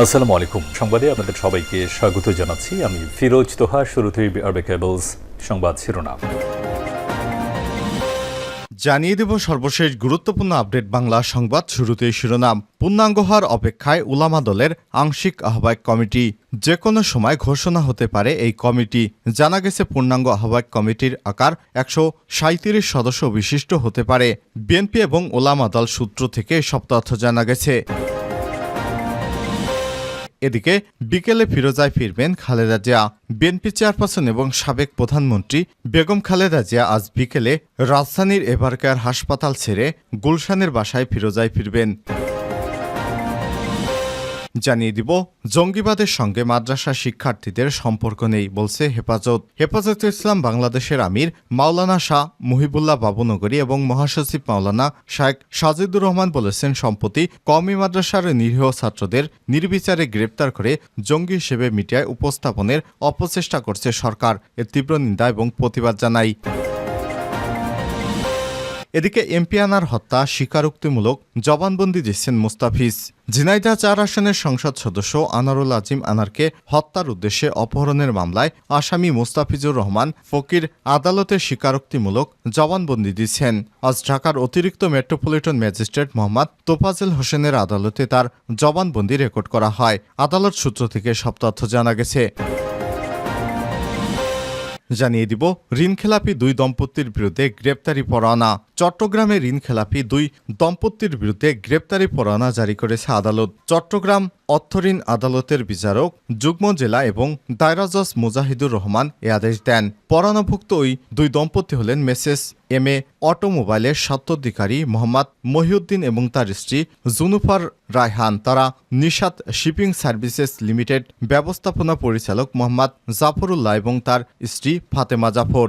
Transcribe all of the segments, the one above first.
আসসালামু আলাইকুম। সংবাদে আপনাদের সবাইকে স্বাগত জানাচ্ছি। আমি ফিরোজ তোহা, শুরুতেই আরবে কেবলস সংবাদ শিরোনাম। জানিয়ে দেব সর্বশেষ গুরুত্বপূর্ণ আপডেট বাংলা সংবাদ শুরুতেই শিরোনাম। পূর্ণাঙ্গ হওয়ার অপেক্ষায় উলামা দলের আংশিক আহ্বায়ক কমিটি। যে কোনো সময় ঘোষণা হতে পারে এই কমিটি। জানা গেছে, পূর্ণাঙ্গ আহ্বায়ক কমিটির আকার একশো সাঁত্রিশ সদস্য বিশিষ্ট হতে পারে। বিএনপি এবং ওলামা দল সূত্র থেকে সব তথ্য জানা গেছে। এদিকে বিকেলে ফিরোজায় ফিরবেন খালেদা জিয়া। বিএনপি চেয়ারপারসন এবং সাবেক প্রধানমন্ত্রী বেগম খালেদা জিয়া আজ বিকেলে রাজধানীর এভারকেয়ার হাসপাতাল ছেড়ে গুলশানের বাসায় ফিরোজায় ফিরবেন। জানিয়ে দিব, জঙ্গিবাদের সঙ্গে মাদ্রাসা শিক্ষার্থীদের সম্পর্ক নেই বলছে হেফাজত। হেফাজত ইসলাম বাংলাদেশের আমির মাওলানা শাহ মুহিবুল্লাহ বাবুনগরী এবং মহাসচিব মাওলানা শায়েক সাজিদুর রহমান বলেছেন, সম্প্রতি কওমি মাদ্রাসার নিরীহ ছাত্রদের নির্বিচারে গ্রেপ্তার করে জঙ্গি হিসেবে মিডিয়ায় উপস্থাপনের অপচেষ্টা করছে সরকার। এর তীব্র নিন্দা এবং প্রতিবাদ জানাই। এদিকে এমপি আনার হত্যা স্বীকারোক্তিমূলক জবানবন্দি দিচ্ছেন মুস্তাফিজ। ঝিনাইদহ চার আসনের সংসদ সদস্য আনারুল আজিম আনারকে হত্যার উদ্দেশ্যে অপহরণের মামলায় আসামি মুস্তাফিজুর রহমান ফকির আদালতে স্বীকারোক্তিমূলক জবানবন্দি দিচ্ছেন। আজ ঢাকার অতিরিক্ত মেট্রোপলিটন ম্যাজিস্ট্রেট মোহাম্মদ তোফাজেল হোসেনের আদালতে তার জবানবন্দি রেকর্ড করা হয়। আদালত সূত্র থেকে সব তথ্য জানা গেছে। জানিয়ে দিব, ঋণখেলাপি দুই দম্পতির বিরুদ্ধে গ্রেপ্তারি পরোয়ানা। চট্টগ্রামে ঋণখেলাপি দুই দম্পতির বিরুদ্ধে গ্রেপ্তারি পরোয়ানা জারি করেছে আদালত। চট্টগ্রাম অর্থঋণ আদালতের বিচারক যুগ্ম জেলা এবং দায়রাজস মুজাহিদুর রহমান এ আদেশ দেন। পরানাভুক্ত ওই দুই দম্পতি হলেন মেসেস এম এ অটোমোবাইলের স্বত্বাধিকারী মোহাম্মদ মহিউদ্দিন এবং তার স্ত্রী জুনুফার রায়হান, তারা নিশাত শিপিং সার্ভিসেস লিমিটেড ব্যবস্থাপনা পরিচালক মোহাম্মদ জাফরুল্লাহ এবং তার স্ত্রী ফাতেমা জাফর।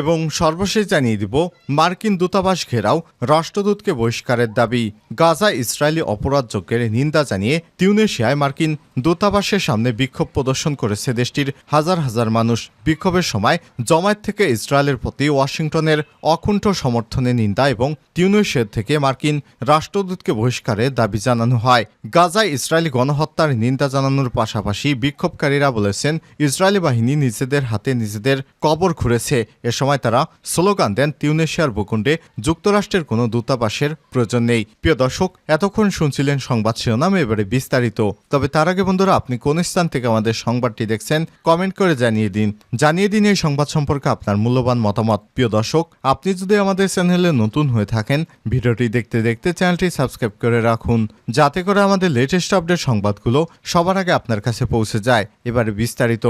এবং সর্বশেষ জানিয়ে দিব, মার্কিন দূতাবাস ঘেরাও রাষ্ট্রদূতকে বহিষ্কারের দাবি। গাজা ইসরায়েলি অপরাধযজ্ঞের নিন্দা জানিয়ে তিউনেশিয়ায় মার্কিন দূতাবাসের সামনে বিক্ষোভ প্রদর্শন করেছে দেশটির হাজার হাজার মানুষ। বিক্ষোভের সময় জমায়েত থেকে ইসরায়েলের প্রতি ওয়াশিংটনের অকুণ্ঠ সমর্থনে নিন্দা এবং তিউনেশিয়া থেকে মার্কিন রাষ্ট্রদূতকে বহিষ্কারের দাবি জানানো হয়। গাজায় ইসরায়েলি গণহত্যার নিন্দা জানানোর পাশাপাশি বিক্ষোভকারীরা বলেছেন, ইসরায়েলি বাহিনী নিজেদের হাতে নিজেদের কবর খুঁড়েছে। এ সময় তারা স্লোগান দেন তিউনেশিয়ার ভূখণ্ডে যুক্তরাষ্ট্রের কোনো দূতাবাসের প্রয়োজন নেই। প্রিয় দর্শক, এতক্ষণ শুনছিলেন সংবাদ শিরোনাম, এবারে বিস্তারিত। তবে তার আগে বন্ধুরা, আপনি কোন স্থান থেকে আমাদের সংবাদটি দেখছেন, কমেন্ট করে জানিয়ে দিন। জানিয়ে দিন এই সংবাদ সম্পর্কে আপনার মূল্যবান মতামত। প্রিয় দর্শক, আপনি যদি আমাদের চ্যানেলে নতুন হয়ে থাকেন, ভিডিওটি দেখতে দেখতে চ্যানেলটি সাবস্ক্রাইব করে রাখুন, যাতে করে আমাদের লেটেস্ট আপডেট সংবাদগুলো সবার আগে আপনার কাছে পৌঁছে যায়। এবারে বিস্তারিত।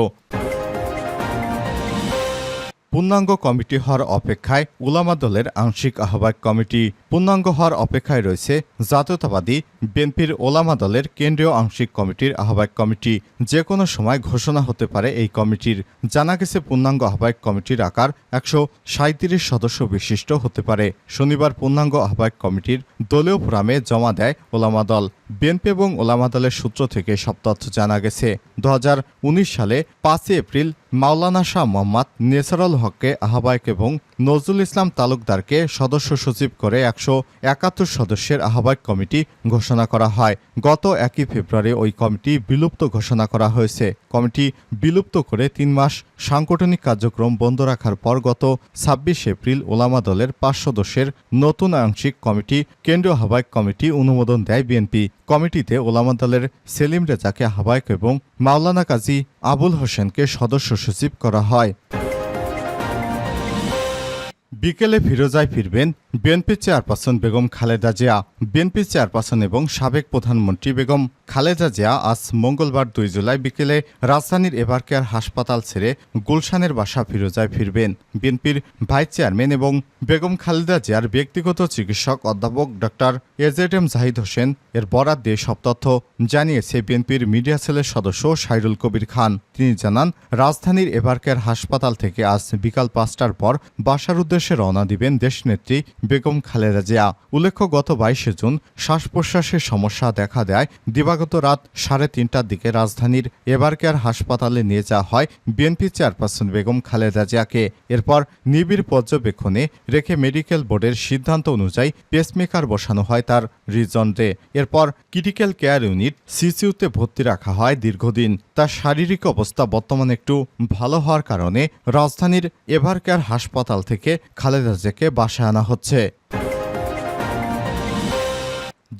পূর্ণাঙ্গ কমিটি হওয়ার অপেক্ষায় উলামা দলের আংশিক আহ্বায়ক কমিটি। পূর্ণাঙ্গ হওয়ার অপেক্ষায় রয়েছে জাতীয়তাবাদী বিএনপির ওলামা দলের কেন্দ্রীয় আংশিক কমিটির আহ্বায়ক কমিটি। যে কোনো সময় ঘোষণা হতে পারে এই কমিটির। জানা গেছে, পূর্ণাঙ্গ আহ্বায়ক কমিটির আকার একশো সাঁত্রিশ সদস্য বিশিষ্ট হতে পারে। শনিবার পূর্ণাঙ্গ আহ্বায়ক কমিটির দলীয় ফোরামে জমা দেয় ওলামা দল। বিএনপি এবং ওলামা দলের সূত্র থেকে সব তথ্য জানা গেছে। দু হাজার উনিশ সালে পাঁচই এপ্রিল মাওলানা শাহ মোহাম্মদ নেসারুল হককে আহ্বায়ক এবং নজরুল ইসলাম তালুকদারকে সদস্য সচিব করে একশো একাত্তর সদস্যের আহ্বায়ক কমিটি ঘোষণা করা হয়। গত একই ফেব্রুয়ারি ওই কমিটি বিলুপ্ত ঘোষণা করা হয়েছে। কমিটি বিলুপ্ত করে তিন মাস সাংগঠনিক কার্যক্রম বন্ধ রাখার পর গত ছাব্বিশ এপ্রিল ওলামা দলের পাঁচ সদস্যের নতুন আংশিক কমিটি, কেন্দ্রীয় হাবায়ক কমিটি অনুমোদন দেয় বিএনপি। কমিটিতে ওলামা দলের সেলিম রেজাকে আহ্বায়ক এবং মাওলানা কাজী আবুল হোসেনকে সদস্য সচিব করা হয়। বিকেলে ফিরোজায় ফিরবেন BNP chairperson Begum Khaleda Zia. BNP chairperson এবং সাবেক প্রধানমন্ত্রী বেগম খালেদা জিয়া আজ মঙ্গলবার দুই জুলাই বিকেলে রাজধানীর এবারকেয়ার হাসপাতাল ছেড়ে গুলশানের বাসা ফিরোজায় ফিরবেন। বিএনপির ভাইস চেয়ারম্যান এবং বেগম খালেদা জিয়ার ব্যক্তিগত চিকিৎসক অধ্যাপক doctor A Z M Zahid Hossain এর বরাদ দিয়ে সব তথ্য জানিয়েছে বিএনপির মিডিয়া সেলের সদস্য সাইরুল কবির খান। তিনি জানান, রাজধানীর এবারকেয়ার হাসপাতাল থেকে আজ বিকাল পাঁচটার পর বাসার উদ্দেশ্যে রওনা দিবেন দেশনেত্রী বেগম খালেদা জিয়া। উল্লেখ্য, গত বাইশে জুন শ্বাস প্রশ্বাসের সমস্যা দেখা দেয়। দিবাগত রাত সাড়ে তিনটার দিকে রাজধানীর এবারকেয়ার হাসপাতালে নিয়ে যাওয়া হয় বিএনপি চেয়ারপারসন বেগম খালেদা জিয়াকে। এরপর নিবিড় পর্যবেক্ষণে রেখে মেডিকেল বোর্ডের সিদ্ধান্ত অনুযায়ী পেসমেকার বসানো হয় তার হৃদযন্ত্রে এরপর ক্রিটিক্যাল কেয়ার ইউনিট সিসিউতে ভর্তি রাখা হয় দীর্ঘদিন। তার শারীরিক অবস্থা বর্তমানে একটু ভালো হওয়ার কারণে রাজধানীর এভারকেয়ার হাসপাতাল থেকে খালেদা জেকে বাসায় আনা হচ্ছে।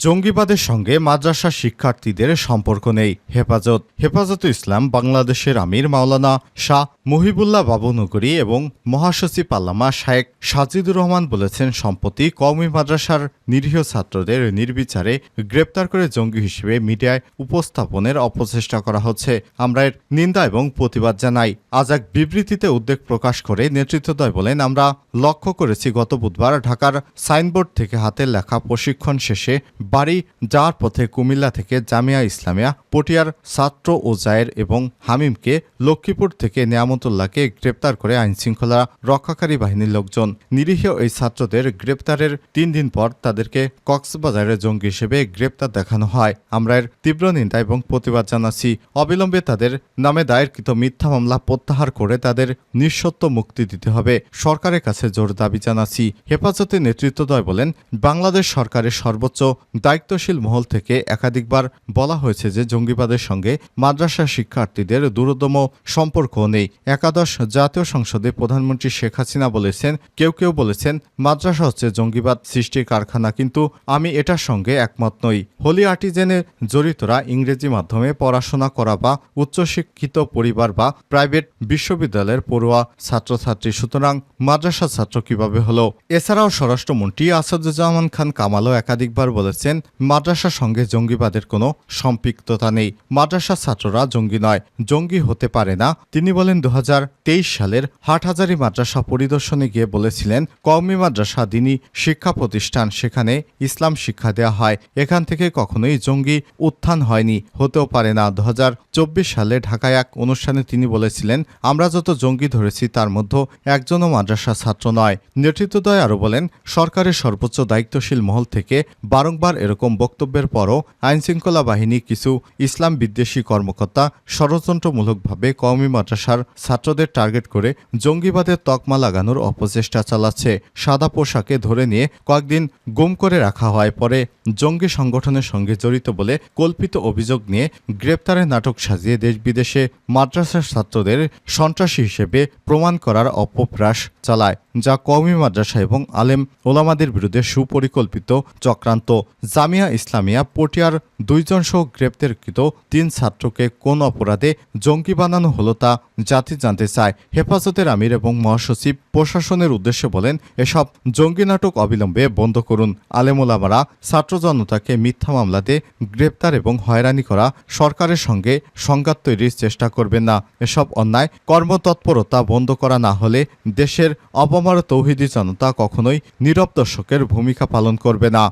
জঙ্গিবাদের সঙ্গে মাদ্রাসা শিক্ষার্থীদের সম্পর্ক নেই। হেফাজত। হেফাজত ইসলাম বাংলাদেশের আমির মাওলানা শাহ মহিবুল্লাহ বাবুনগরী এবং মহাসচিব আল্লামা শায়েক সাজিদুর রহমান বলেছেন, সম্প্রতি কওমি মাদ্রাসার নিরীহ ছাত্রদের নির্বিচারে গ্রেপ্তার করে জঙ্গি হিসেবে মিডিয়ায় উপস্থাপনের অপচেষ্টা করা হচ্ছে। আমরা এর নিন্দা এবং প্রতিবাদ জানাই। আজ এক বিবৃতিতে উদ্বেগ প্রকাশ করে নেতৃত্বদয় বলেন, আমরা লক্ষ্য করেছি, গত বুধবার ঢাকার সাইনবোর্ড থেকে হাতের লেখা প্রশিক্ষণ শেষে বাড়ি যাওয়ার পথে কুমিল্লা থেকে জামিয়া ইসলামিয়া, পটিয়ার ছাত্র ও জায়ের এবং হামিমকে লক্ষ্মীপুর থেকে নিয়ামতুল্লাহকে গ্রেপ্তার করে আইনশৃঙ্খলা রক্ষাকারী বাহিনীর লোকজন। নিরীহ এই ছাত্রদের গ্রেপ্তারের তিন দিন পর তাদেরকে কক্সবাজারের জঙ্গি হিসেবে গ্রেপ্তার দেখানো হয়। আমরা এর তীব্র নিন্দা এবং প্রতিবাদ জানাচ্ছি। অবিলম্বে তাদের নামে দায়েরকৃত মিথ্যা মামলা প্রত্যাহার করে তাদের নিঃসত্ব মুক্তি দিতে হবে। সরকারের কাছে জোর দাবি জানাচ্ছি। হেফাজতে নেতৃত্বদয় বলেন, বাংলাদেশ সরকারের সর্বোচ্চ দায়িত্বশীল মহল থেকে একাধিকবার বলা হয়েছে যে জঙ্গিবাদের সঙ্গে মাদ্রাসা শিক্ষার্থীদের দূরতম সম্পর্ক নেই। একাদশ জাতীয় সংসদে প্রধানমন্ত্রী শেখ হাসিনা বলেছেন, কেউ কেউ বলেছেন, মাদ্রাসা হচ্ছে জঙ্গিবাদ সৃষ্টির কারখানা, কিন্তু আমি এটার সঙ্গে একমত নই। হোলি আর্টিজেনে জড়িতরা ইংরেজি মাধ্যমে পড়াশোনা করা বা উচ্চশিক্ষিত পরিবার বা প্রাইভেট বিশ্ববিদ্যালয়ের পড়ুয়া ছাত্রছাত্রী, সুতরাং মাদ্রাসা ছাত্র কীভাবে হলো? এছাড়াও স্বরাষ্ট্রমন্ত্রী আসাদুজ্জামান খান কামালও একাধিকবার বলেছেন, মাদ্রাসার সঙ্গে জঙ্গিবাদের কোনো সম্পৃক্ততা নেই। মাদ্রাসা ছাত্ররা জঙ্গি নয়, জঙ্গি হতে পারে না। তিনি বলেন দু হাজার তেইশ সালের হাটহাজারি মাদ্রাসা পরিদর্শনে গিয়ে বলেছিলেন, কওমি মাদ্রাসা দিনী শিক্ষা প্রতিষ্ঠান সেখানে ইসলাম শিক্ষা দেওয়া হয়। এখান থেকে কখনোই জঙ্গি উত্থান হয়নি, হতেও পারে না। দু হাজার চব্বিশ সালে ঢাকায় এক অনুষ্ঠানে তিনি বলেছিলেন, আমরা যত জঙ্গি ধরেছি, তার মধ্যে একজনও মাদ্রাসা ছাত্র নয়। নেতৃত্বদয় আরও বলেন, সরকারের সর্বোচ্চ দায়িত্বশীল মহল থেকে বারংবার এরকম বক্তব্যের পরও আইনশৃঙ্খলা বাহিনী কিছু ইসলাম বিদ্বেষী কর্মকর্তা ষড়যন্ত্রমূলকভাবে কওমি মাদ্রাসার ছাত্রদের টার্গেট করে জঙ্গিবাদের তকমা লাগানোর অপচেষ্টা চালাচ্ছে। সাদা পোশাকে ধরে নিয়ে কয়েকদিন গুম করে রাখা হয়, পরে জঙ্গি সংগঠনের সঙ্গে জড়িত বলে কল্পিত অভিযোগ নিয়ে গ্রেপ্তারের নাটক সাজিয়ে দেশ বিদেশে মাদ্রাসার ছাত্রদের সন্ত্রাসী হিসেবে প্রমাণ করার অপপ্রাস চালায়, যা কওমি মাদ্রাসা এবং আলেম ওলামাদের বিরুদ্ধে সুপরিকল্পিত চক্রান্ত। জামিয়া ইসলামিয়া পটিয়ার দুইজন সহ গ্রেপ্তারকৃত তিন ছাত্রকে কোন অপরাধে জঙ্গি বানানো হলো তা জাতি জানতে চায়। হেফাজতের আমির এবং মহাসচিব প্রশাসনের উদ্দেশ্যে বলেন, এসব জঙ্গি নাটক অবিলম্বে বন্ধ করুন। আলেমোলামারা ছাত্র জনতাকে মিথ্যা মামলাতে গ্রেপ্তার এবং হয়রানি করা সরকারের সঙ্গে সংঘাত তৈরির চেষ্টা করবেন না। এসব অন্যায় কর্মতৎপরতা বন্ধ করা না হলে দেশের অপমার তৌহিদি জনতা কখনোই নীরব দর্শকের ভূমিকা পালন করবে না।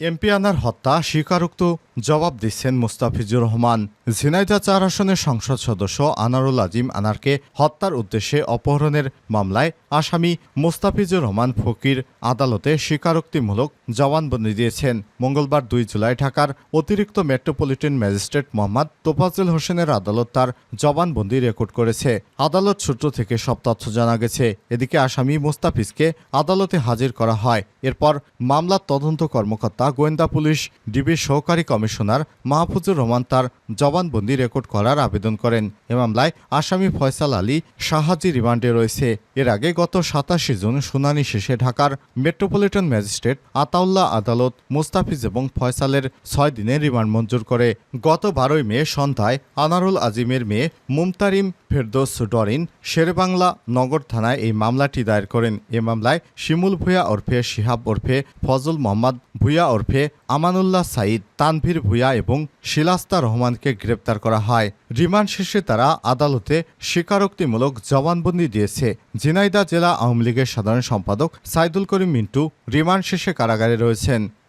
এমপি আনার হত্যা স্বীকারোক্ত জবাব দিচ্ছেন মুস্তাফিজুর রহমান। ঝিনাইদা চার আসনের সংসদ সদস্য আনারুল আজিম আনারকে হত্যার উদ্দেশ্যে অপহরণের মামলায় আসামি মুস্তাফিজুর রহমান ফকির আদালতে স্বীকারোক্তিমূলক জবানবন্দি দিয়েছেন। মঙ্গলবার দুই জুলাই ঢাকার অতিরিক্ত মেট্রোপলিটন ম্যাজিস্ট্রেট মোহাম্মদ তোফাজুল হোসেনের আদালত তার জবানবন্দি রেকর্ড করেছে। আদালত সূত্র থেকে সব তথ্য জানা গেছে। এদিকে আসামি মুস্তাফিজকে আদালতে হাজির করা হয়। এরপর মামলার তদন্ত কর্মকর্তা গোয়েন্দা পুলিশ ডিবির সহকারী কমিশনার মাহফুজুর রহমান তার জবানবন্দি রেকর্ড করার আবেদন করেন। এ মামলায় আসামি ফয়সাল আলী সাহাজি রিমান্ডে রয়েছে। এর আগে গত সাতাশে জুন শুনানি শেষে ঢাকার মেট্রোপলিটন ম্যাজিস্ট্রেট আতাউল্লাহ আদালত মুস্তাফিজ এবং ফয়সালের ছয় দিনের রিমান্ড মঞ্জুর করে। গত বারোই মে সন্ধ্যায় আনারুল আজিমের মেয়ে মুমতারিম ফেরদোস ডরিন শেরবাংলা নগর থানায় এই মামলাটি দায়ের করেন। এ মামলায় শিমুল ভূয়া ওরফে শিহাব ওরফে ফজল মোহাম্মদ ভূয়া ওরফে আমানুল্লাহ সাইদ তানভীর ভূয়া এবং শিলাস্তা রহমানকে গ্রেপ্তার করা হয়। রিমান্ড শেষে তারা আদালতে স্বীকারোক্তিমূলক জবানবন্দি দিয়েছে। ঝিনাইদা জেলা আওয়ামী লীগের সাধারণ সম্পাদক সাইদুল করিম মিন্টু রিমান্ড শেষে কারাগারে রয়েছেন।